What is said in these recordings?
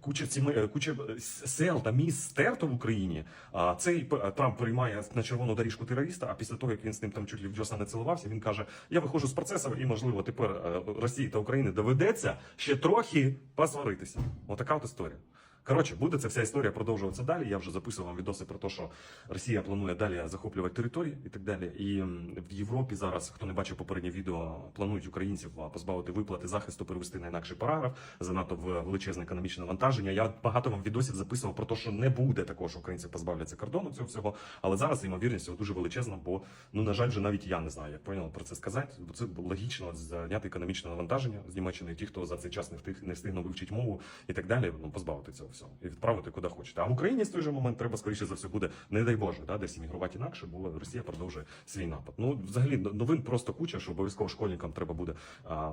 куча сімей, е, куча е, сел та міст стерто в Україні. А цей п- Трамп приймає на червону доріжку терориста. А після того, як він з ним там чуть в джоса не цілувався, він каже: Я виходжу з процесу, і можливо тепер е, Росії та Україні доведеться ще трохи посваритися. Отака от історія. Коротше, буде ця вся історія продовжуватися далі. Я вже записував вам відоси про те, що Росія планує далі захоплювати території і так далі. І в Європі зараз, хто не бачив попереднє відео, планують українців позбавити виплати захисту, перевести на інакший параграф, занадто в величезне економічне навантаження. Я багато вам відосів записував про те, що не буде такого, що українці позбавляться кордону цього всього. Але зараз ймовірність цього дуже величезна, бо ну на жаль, вже навіть я не знаю, як правильно про це сказати. Бо це логічно зняти економічне навантаження з Німеччини, ті, хто за цей час не встиг не встигнув вивчити мову і так далі. Ну позбавити цього і відправити куди хочете. А в Україні з той же момент треба скоріше за все буде, не дай Боже, да, десь іммігрувати інакше, бо Росія продовжує свій напад. Ну взагалі новин просто куча, що обов'язково школьникам треба буде а, а,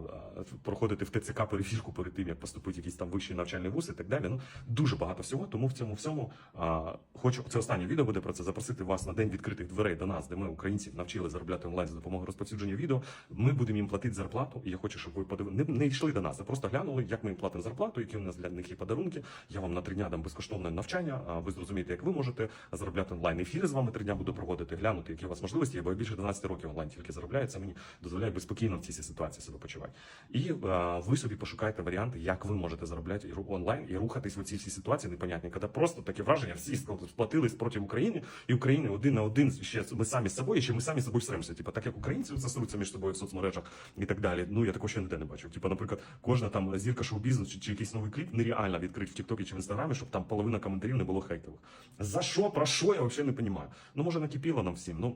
проходити в ТЦК перевірку перед тим, як поступити в якийсь там вищий навчальний вуз і так далі. Ну дуже багато всього. Тому в цьому всьому а, хочу це останнє відео буде про це запросити вас на день відкритих дверей до нас, де ми українців навчили заробляти онлайн за допомогою розповсюдження відео. Ми будемо їм платити зарплату, і я хочу, щоб ви подив... не, не йшли до нас, а просто глянули, як ми їм платимо зарплату, які у нас для них є подарунки. Я вам на три дня дам безкоштовне навчання. Ви зрозумієте, як ви можете заробляти онлайн. Ефіри з вами три дня буду проводити, глянути, які у вас можливості. Бо я більше 12 років онлайн тільки заробляю. Це мені дозволяє безпокійно в цій ситуації себе почувати. І а, ви собі пошукайте варіанти, як ви можете заробляти онлайн і рухатись в цій всій ситуації непонятні, коли просто таке враження, всі сплатились проти України, і України один на один ще ми самі з собою, ще ми самі з собою сремося. Типа, так як українці засуються між собою в соцмережах і так далі. Ну я такого ще ніде не бачив. Типа, наприклад, кожна там зірка шоу-бізнесу чи, чи якийсь новий кліп нереально відкрити в Тіктокі чи інстаграмі, щоб там половина коментарів не було хейтових. За що, про що я взагалі не розумію. Ну може накипіло нам всім. Ну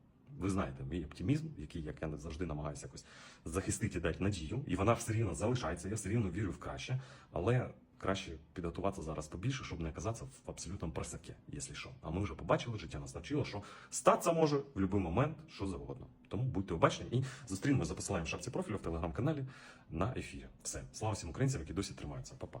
Ви знаєте, мій оптимізм, який, як я завжди намагаюся якось захистити дати надію, і вона все рівно залишається. Я все рівно вірю в краще, але краще підготуватися зараз побільше, щоб не оказатися в абсолютному просаке, якщо що. А ми вже побачили, життя нас навчило, що статися може в будь-який момент, що завгодно. Тому будьте обачні і зустрінемося за посиланням в шапці профілю в телеграм-каналі на ефірі. Все, слава всім українцям, які досі тримаються. Па-па.